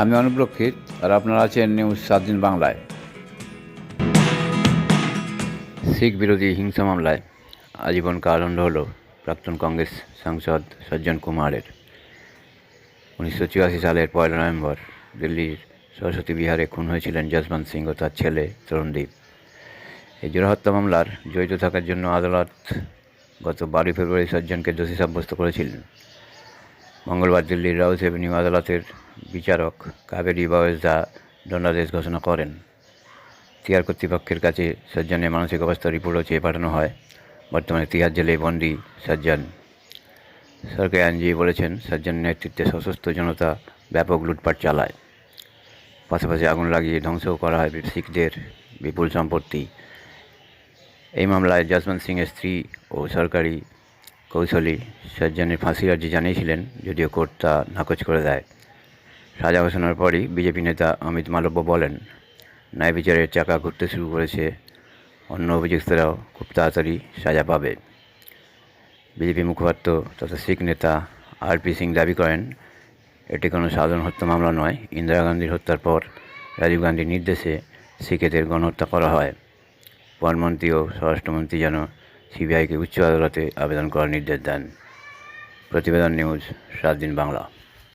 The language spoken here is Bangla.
আমি অনুপ্রক্ষিত আর আপনারা আছেন নিউজ সাত দিন বাংলায়। শিখ বিরোধী হিংসা মামলায় আজীবন কারাদণ্ড হল প্রাক্তন কংগ্রেস সাংসদ সজ্জন কুমারের। উনিশশো চুরাশি সালের পয়লা নভেম্বর দিল্লির সরস্বতী বিহারে খুন হয়েছিলেন যশবন্ত সিং ও তার ছেলে তরুণদীপ। এই জোড়া হত্যা মামলার জড়িত থাকার জন্য আদালত গত বারোই ফেব্রুয়ারি সজ্জনকে দোষী সাব্যস্ত করেছিলেন। মঙ্গলবার দিল্লির রাউস এভিনিউ আদালতের বিচারক কাবেরী বাওয়েজা দণ্ডাদেশ ঘোষণা করেন। তিহার কর্তৃপক্ষের কাছে সজ্জনের মানসিক অবস্থার রিপোর্টও চেয়ে পাঠানো হয়। বর্তমানে তিহার জেলে বন্দি সজ্জন। সরকারি আইনজীবী বলেছেন, সজ্জনের নেতৃত্বে সশস্ত্র জনতা ব্যাপক লুটপাট চালায়। পাশাপাশি আগুন লাগিয়ে ধ্বংসও করা হয় শিখদের বিপুল সম্পত্তি। এই মামলায় যশবন্ত সিংয়ের স্ত্রী ও সরকারি কৌশলী সজ্জনের ফাঁসির আর্জি জানিয়েছিলেন, যদিও কোর্ট তা নাকচ করে দেয়। সাজা ঘোষণার পরই বিজেপি নেতা অমিত মালব্য বলেন, ন্যায় বিচারের চাকা ঘুরতে শুরু করেছে। অন্য অভিযুক্তরাও খুব তাড়াতাড়ি সাজা পাবে। বিজেপি মুখপাত্র তথা শিখ নেতা আর পি সিং দাবি করেন, এটি কোনো সাধারণ হত্যা মামলা নয়। ইন্দিরা গান্ধীর হত্যার পর রাজীব গান্ধীর নির্দেশে শিখেদের গণহত্যা করা হয়। প্রধানমন্ত্রী ও স্বরাষ্ট্রমন্ত্রী যেন সিবিআইকে উচ্চ আদালতে আবেদন করার নির্দেশ দেন। প্রতিবেদন নিউজ, সাত দিন বাংলা।